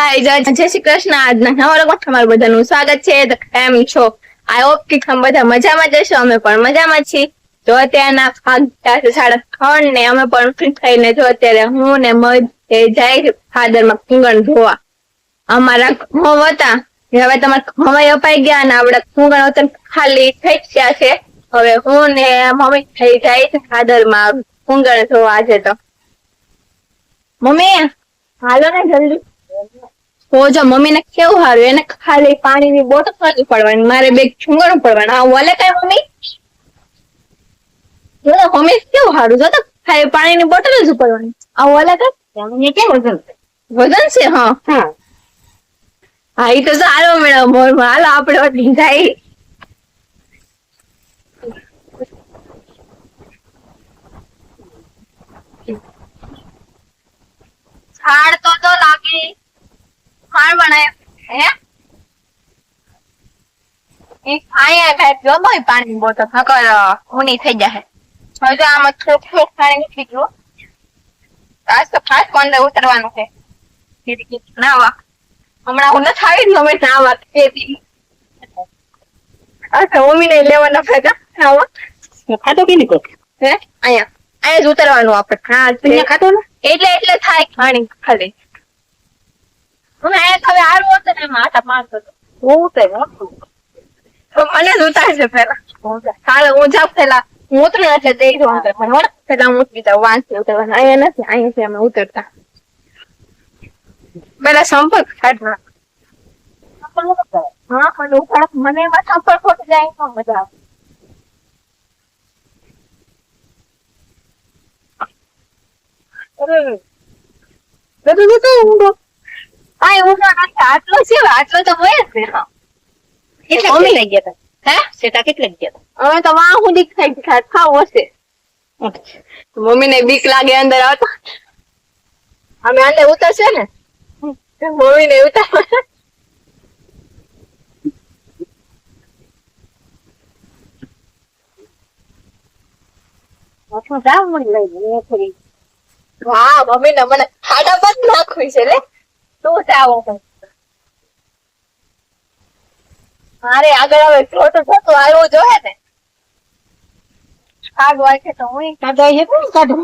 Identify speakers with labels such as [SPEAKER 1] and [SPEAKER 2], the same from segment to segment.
[SPEAKER 1] હાય જય જય શ્રી કૃષ્ણ. આજના નવા લોકોમાં તમારું બધાનું સ્વાગત છે. કેમ છો? આઈ હોપ કે તમે બધા મજામાં જશો અમે પણ મજામાં છીએ. જો અત્યારના ભાગ છે સાડા ત્રણ ને અમે પણ ફ્રી થઈને જો અત્યારે હું ને મજ જાય ફાધરમાં કુંગણ ધોવા. અમારા ઘઉં હતા. હવે તમારા ઘઉં અપાઈ ગયા અને આપડે કુંગણ વતન ખાલી થઈ ગયા છે. હવે હું ને મમ્મી થઈ જાય છે ફાધરમાં કુંગણ ધોવા આજે તો. મમ્મી, હાલો ને જલ્દી. તો જો મમ્મી ને કેવું સારું એને ખાલી પાણીની બોટલ નથી પડવાની મારે બે ચુંગણું પડવાનું. આ વલે કઈ મમ્મી? જો તો મમ્મી કેવું સારું જો તો ખાલી પાણીની બોટલ જ પડવાની આ વલે કઈ?
[SPEAKER 2] કેમ વજન
[SPEAKER 1] વજન છે હા.
[SPEAKER 2] હા.
[SPEAKER 1] હા એ તો સારો મેળવ મોરમાં હાલો આપણે વધી જાય છાડ તો ખાણ હે? એ કાંઈ જો બોય પાણીની બોટલ નકર ઊની થઈ જાય હવે તો આમાં થોડુંક થોડુંક પાણી નીકળી ગયું આજ તો ખાસ કોંડે ઉતરવાનું છે. નાવા. હમણાં હું નથી આવી ગમે નાવા ખેતી અચ્છા મમ્મી ને લેવાના ભેગા નાવા.
[SPEAKER 2] ખાતો કે નીકળો
[SPEAKER 1] હે? અહીંયા. અહીંયા જ ઉતરવાનું આપણે. હા
[SPEAKER 2] ખાતો ને?
[SPEAKER 1] એટલે એટલે થાય પાણી ખાલી. હવે હારું હતું ને એમાં આટા મારતો તે મને જ પેલા હું જાઉં પેલા અહીંયા નથી અમે સંપર્ક કાઢવા હા, પણ મને એમાં સંપર્ક ખોટી તો મજા આવે.
[SPEAKER 2] બધું જતો ઊંડો.
[SPEAKER 1] એવું આટલો છે આટલો તો હોય જ ને હા.
[SPEAKER 2] કેટલા
[SPEAKER 1] મમ્મી.
[SPEAKER 2] લઈ ગયા
[SPEAKER 1] હે?
[SPEAKER 2] સેટા કેટલા ગયા
[SPEAKER 1] હવે તો વાહ હું દીક થઈ ખાત ખાવ હશે. મમ્મી ને બીક લાગે અંદર આવતા. અમે અંદર ઉતરશે ને? મમ્મી ને ઉતાર વાહ મમ્મી ને મને ખાડા પર નાખવી છે લે. તું ચાવો મારે આગળ હવે ખોટું થતું આવ્યું જોઈએ ને. આગ વાગે તો હું.
[SPEAKER 2] કાઢો એ કોણ કાઢો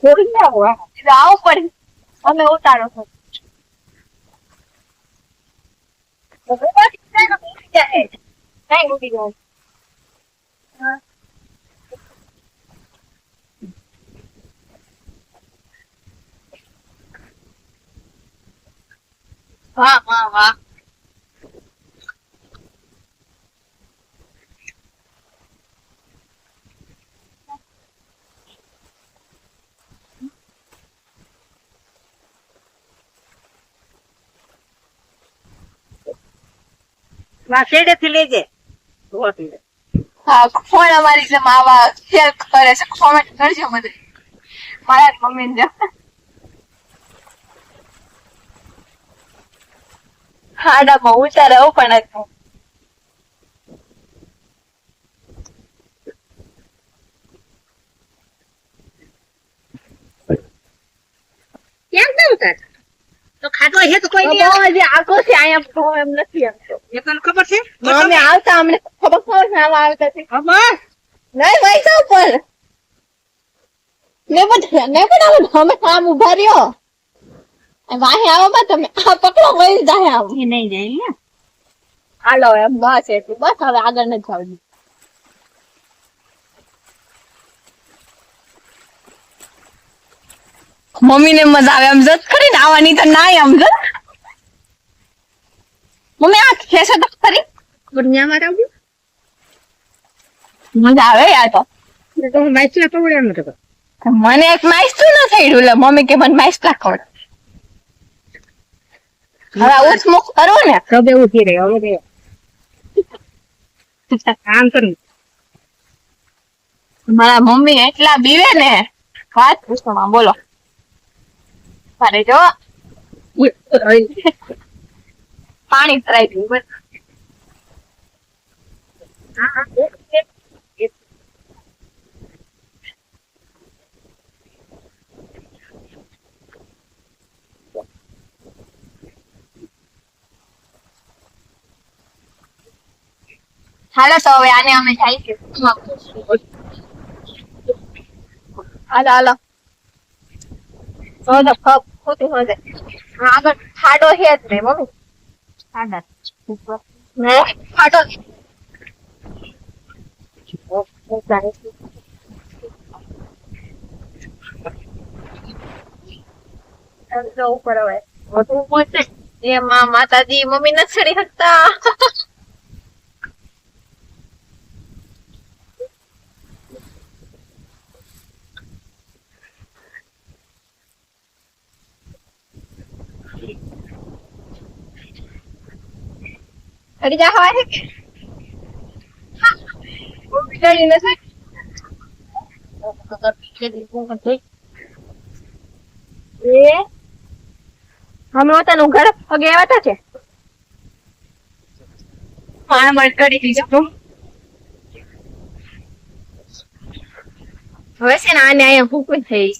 [SPEAKER 2] થોડી ના હોય
[SPEAKER 1] આવું પડે. અમે ઉતારો છો. કઈ ઉડી જાય. વાહ વાહ વાહ.
[SPEAKER 2] શેડે થી લેજે
[SPEAKER 1] હા ફોન અમારી જેમ આવા શેર કરે છે. કોમેન્ટ કરજો મને. મારા મમ્મી ને બહુ ઉતારે પણ હતું.
[SPEAKER 2] કેમ ના ઉતાર તો ખાટો હે તો કોઈ નહીં આવે.
[SPEAKER 1] આખો છે અહીંયા બહુ એમ નથી
[SPEAKER 2] એ તને ખબર છે?
[SPEAKER 1] અમે આવતા અમને ખબર ખબર આવા આવતા છે.
[SPEAKER 2] ખબર
[SPEAKER 1] નહીં ને બધા ને અમે કામ ઊભા રહ્યો. વાહે આવવામાં તમે. આ પકડો વહી જાય આવો.
[SPEAKER 2] એ નહીં જાય ને?
[SPEAKER 1] હાલો એમ બસ એટલું. બસ હવે આગળ નથી જવું મમ્મી ને મજા આવે એમ જત ખરી ને? આવવાની તો ના એમ જત મમ્મી આ ખેસો તો ખરી?
[SPEAKER 2] ગુણ્યા માં આવ્યું
[SPEAKER 1] મજા આવે યાર તો.
[SPEAKER 2] તો તો
[SPEAKER 1] મને એક માઇસ્તું ન થઈ રહ્યું મમ્મી કે મને માઇસ્તા ખવડ હવે ઉઠમુખ કરો ને.
[SPEAKER 2] કબે ઉઠી રહે હવે કામ કર.
[SPEAKER 1] મારા મમ્મી એટલા બીવે ને. વાત પૂછો માં બોલો. મારે જો. પાણી તરાઈ ગયું બસ. હાલો તો હવે આને અમે જાય હાલો હાલો. તો ખપ ખોટી હોતે. આગળ ખાડો છે જ નહીં મમ્મી.
[SPEAKER 2] ખાડા.
[SPEAKER 1] હે? ખાડો. ઉપર હવે.
[SPEAKER 2] વધુ પહોંચે
[SPEAKER 1] એમાં માતાજી ચડી જા ચડી નથી એ અમે પોતાનું ઘર પગે આવ્યા છે પાણ મળ કરી દીધું હવે છે ને આને અહીંયા ભૂકું થઈ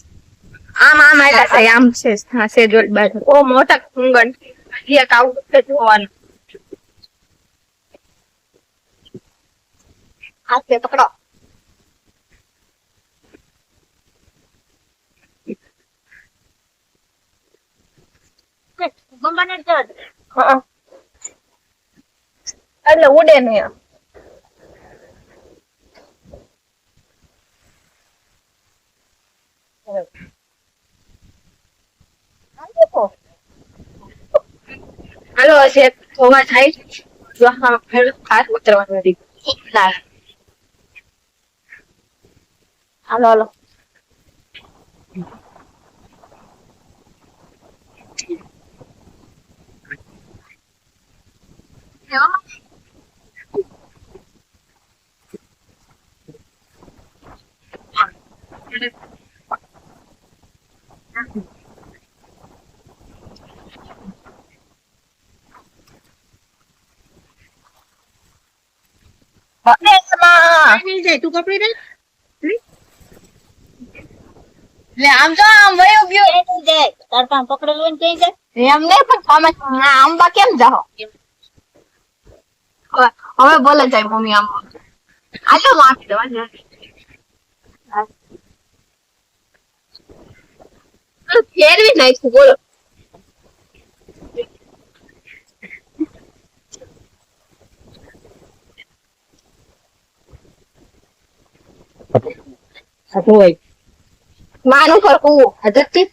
[SPEAKER 1] આમ આમ આવ્યા છે આમ છે હા છે જોડ બાજુ ઓ મોટા કુંગણ એક આવું જોવાનું હાથે પકડો
[SPEAKER 2] દે.
[SPEAKER 1] હા એટલે ઉડે નહીં હાલો હશે જોવા થાય જો હા હાથ ઉતરવાનું નથી ના હાલો હાલો બનેસમાં.
[SPEAKER 2] નહીં જાય તું કપડી દે
[SPEAKER 1] લે આમ તો આમ વયો ગયો.
[SPEAKER 2] નહીં જાય? તાર પકડેલું ને ક્યાંય જાય?
[SPEAKER 1] એમ નહીં પણ તમે ના આંબા કેમ જાઓ? હવે બોલે જાય મમ્મી આમ આટલો માફી દેવા જ ફેરવી નાખ્યું બોલો.
[SPEAKER 2] હોય.
[SPEAKER 1] માનું પર કુવું હજતી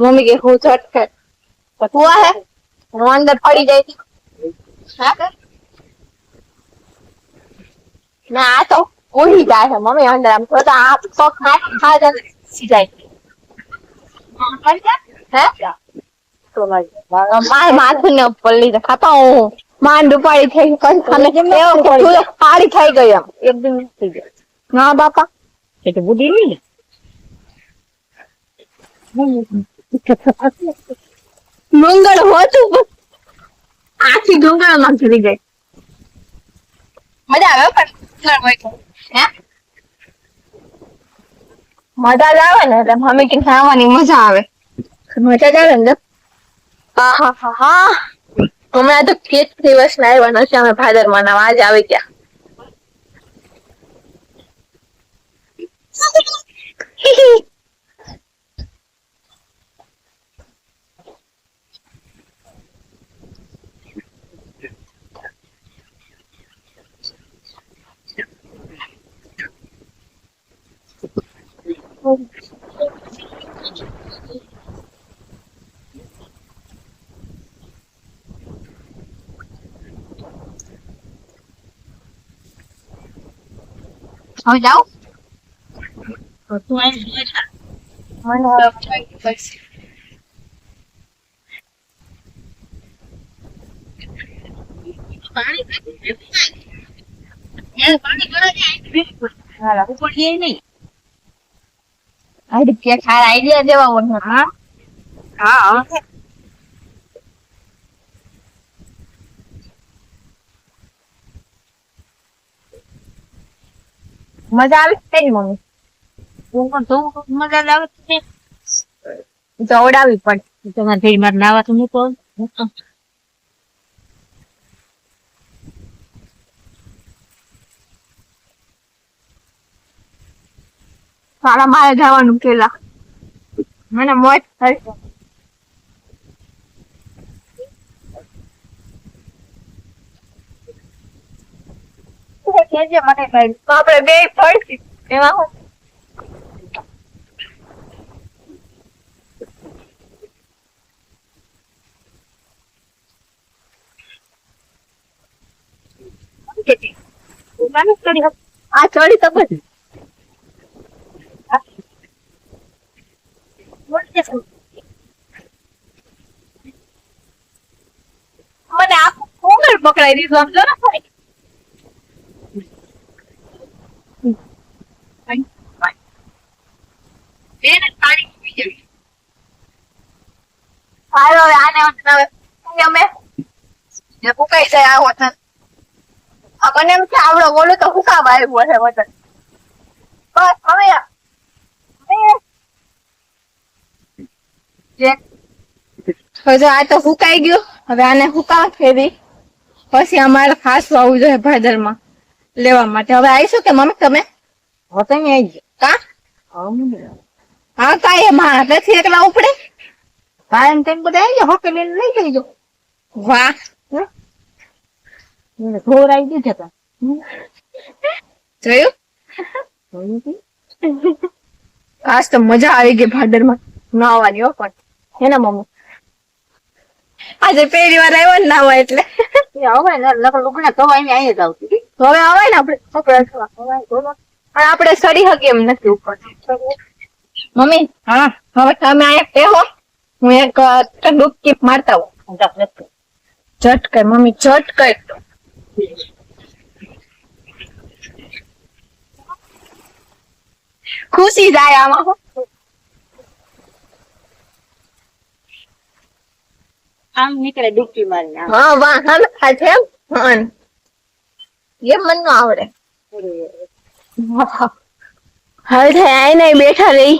[SPEAKER 1] મમ્મી કે હું છટ કે કુવા હે હું અંદર પડી જાય તી. હા? ના આ તો ઉડી જાય છે મમ્મી અંદર આમ તો આ પગ હાથ હાથ જાય. હે? મારે માથું ને પલ્લી ખાતા હું. માંડ ઉપાડી થઈ પણ એવો પાડી થઈ એકદમ થઈ ગયો ના બાપા.
[SPEAKER 2] એ તો બુદ્ધિ નહીં ને.
[SPEAKER 1] મંગળ હોતું પણ આખી ડુંગળમાં ઘરી ગઈ. મજા આવે પણ મજા જ આવે ને એટલે મમ્મી કે ખાવાની મજા આવે. મજા જ આવે ને હા હા હા હા. હમણાં તો કેટ દિવસ ના આવ્યા નથી અમે ભાદરમાં આજ આવી ગયા. હવે જાઉં
[SPEAKER 2] તું અહીં.
[SPEAKER 1] મને
[SPEAKER 2] પાણી પાણી ઉપર જાય નહીં.
[SPEAKER 1] આઈડિયા ખાર આઈડિયા જેવા
[SPEAKER 2] હા હા.
[SPEAKER 1] મજા આવે
[SPEAKER 2] છે ને મમ્મી? મજા આવે છે.
[SPEAKER 1] તો ઓડાવી પડે
[SPEAKER 2] તમારે ફેરી મારે નાવા તો મૂકો.
[SPEAKER 1] મારા મારે જવાનું કેલા મને મોજ થાય.
[SPEAKER 2] કેજે મને કઈ.
[SPEAKER 1] તો આપણે બે ફરતી એમાં હું.
[SPEAKER 2] ઉગાનું
[SPEAKER 1] આ ચડી તો. મને આખું ફોગર પકડાઈ દીધું આમ જો ને
[SPEAKER 2] બેને પાણી પી જવી.
[SPEAKER 1] હાલો હવે આને હવે અમે? ને ફૂંકાઈ જાય આ વતન. મને એમ કે આવડો બોલો તો ફૂંકાવા આવ્યો છે વતન. બસ હવે હવે જે હવે આ તો ફૂંકાઈ ગયું હવે આને ફૂંકાવા ફેરી પછી અમારે ખાસ આવવું જોઈએ ભાદરમાં લેવા માટે. હવે આવીશું કે મમ્મી તમે?
[SPEAKER 2] હોતે આવી આઈ
[SPEAKER 1] કા. હા કાંઈ એમાં નથી એકલા ઉપડે.
[SPEAKER 2] ભાઈ તેમ બધા આવી હોકે લઈને લઈ જઈજો
[SPEAKER 1] વાહ.
[SPEAKER 2] ઘોર આવી ગયું છે તો.
[SPEAKER 1] જોયું? આજ તો મજા આવી ગઈ ભાદરમાં. નાવાની હો પણ. હે ને મમ્મી? આજે પહેલી વાર આવ્યો ને નાવા એટલે.
[SPEAKER 2] એ હવે લુગડા ધોવા અહીંયા આઈ જ આવતી.
[SPEAKER 1] તો હવે આવે ને આપણે? આપણે સડી હકી એમ નથી ઉપર. મમ્મી
[SPEAKER 2] હા?
[SPEAKER 1] હવે તમે અહીંયા બેહો હું. એક ડૂબકી મારતા હોઉં.
[SPEAKER 2] જા,
[SPEAKER 1] ઝટ કર મમ્મી ઝટ કર ખુશી જાય આમાં
[SPEAKER 2] આમ નીકળે ડૂબકી મારી
[SPEAKER 1] હા વાહ હા છે એમ. હા એમ મનનું આવડે હવે થાય નહીં બેઠા રહી.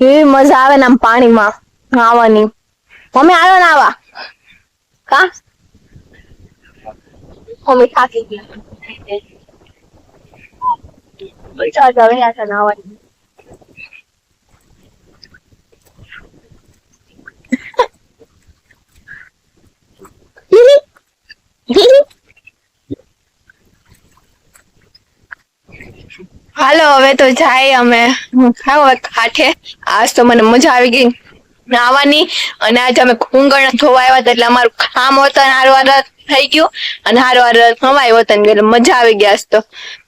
[SPEAKER 1] એવી મજા આવે ને આમ પાણીમાં નાવાની મમ્મી આવ્યો ને આવા. કા? મમ્મી થાકી ગયા. નાવાની હાલો હવે તો જાય અમે. ખાવ કાઠે. આજ તો મને મજા આવી ગઈ. નાવાની અને આજે અમે ખૂંગણ ધોવા આવ્યા હતા એટલે અમારું કામ હોતા હારો હાર થઈ ગયું. અને હારો હાર ખવાય હોતા એટલે મજા આવી ગયા તો.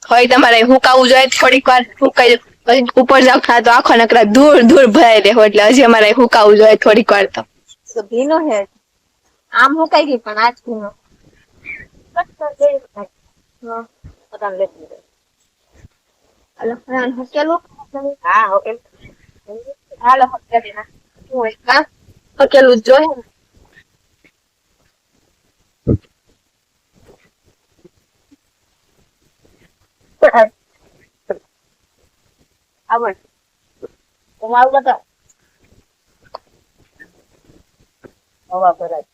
[SPEAKER 1] હોય તમારે હુકાવું જોઈએ થોડીક વાર. હુકાઈ પછી ઉપર જાવ ખા તો આખો નકરા દૂર દૂર ભરાઈ રહે એટલે હજી અમારે હુકાવું જોઈએ થોડીક વાર તો. ભીનો હે. આમ હુકાઈ ગઈ પણ આજ ભીનો. હાલો ફરાન હકેલું
[SPEAKER 2] હા.
[SPEAKER 1] હાલો હકેલી ના શું હોય કા હકેલું જોઈએ ને.
[SPEAKER 2] આવડ. હું આવું બતા. હવા ભરાય.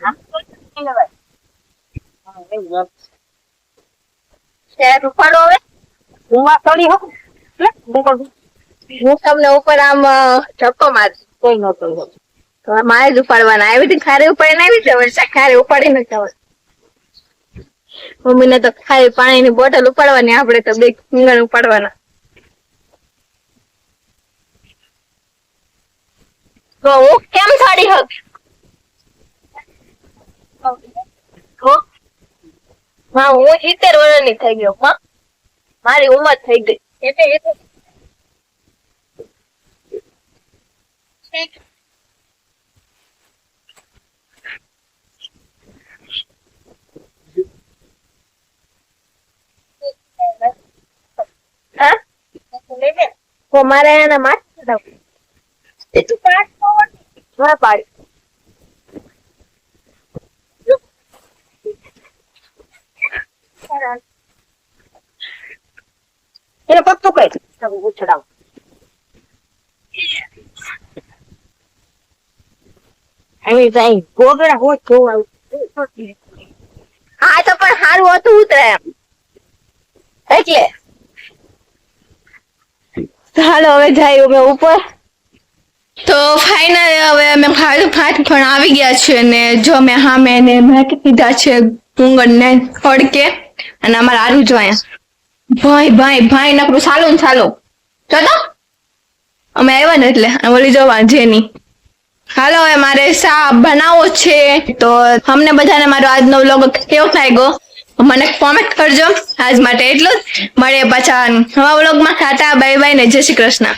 [SPEAKER 2] આમ તો નહીં લેવાય. હા, એવું જ.
[SPEAKER 1] શેર ઉપાડો હવે.
[SPEAKER 2] હું આ ચડી શકું?
[SPEAKER 1] હું તમને ઉપર આમ ધક્કો માર.
[SPEAKER 2] કોઈ ન
[SPEAKER 1] જ ઉપાડવાના. આવી રીતે ખારે આવી જવાય છે. ખારે ઉપાડીને જવાય મમ્મીને તો ખાલી પાણીની બોટલ ઉપાડવાની આપણે તો બે ફિંગર ઉપાડવાના. કેમ સાડી હક? હા હું સિત્તેર વર્ષની થઈ ગયો હા. મારી ઉંમર થઈ ગઈ.
[SPEAKER 2] એટલે એ તો
[SPEAKER 1] હા?
[SPEAKER 2] લઈ લે.
[SPEAKER 1] તો મારે એના માથે
[SPEAKER 2] તું
[SPEAKER 1] હા પાડી
[SPEAKER 2] એને પગ પકડ તમે ઉછળાવ. આવી જાય ગોગડા હોત જોવા
[SPEAKER 1] હા તો પણ સારું હતું ઉતરે એમ. એટલે. હાલો હવે જાય અમે ઉપર. તો ફાઇનલ હવે અમે ફાટ ફાટ પણ આવી ગયા છે ને જો મેં સામે ને મેં કીધા છે ડુંગર ને ફડકે અને અમારે આરું જો અહીંયા ભાઈ ભાઈ ભાઈ નકરું ચાલુ ને ચાલુ. જો તો અમે આવ્યા ને એટલે વળી જો જેની. હાલો, હવે મારે સા બનાવવો છે. તો અમને બધાને મારો આજનો વ્લોગ કેવો લાગ્યો? મને કોમેન્ટ કરજો. આજ માટે એટલું જ. મળીએ પાછા નવા વ્લોગમાં ખાતા બાય બાય ને જય શ્રી કૃષ્ણ.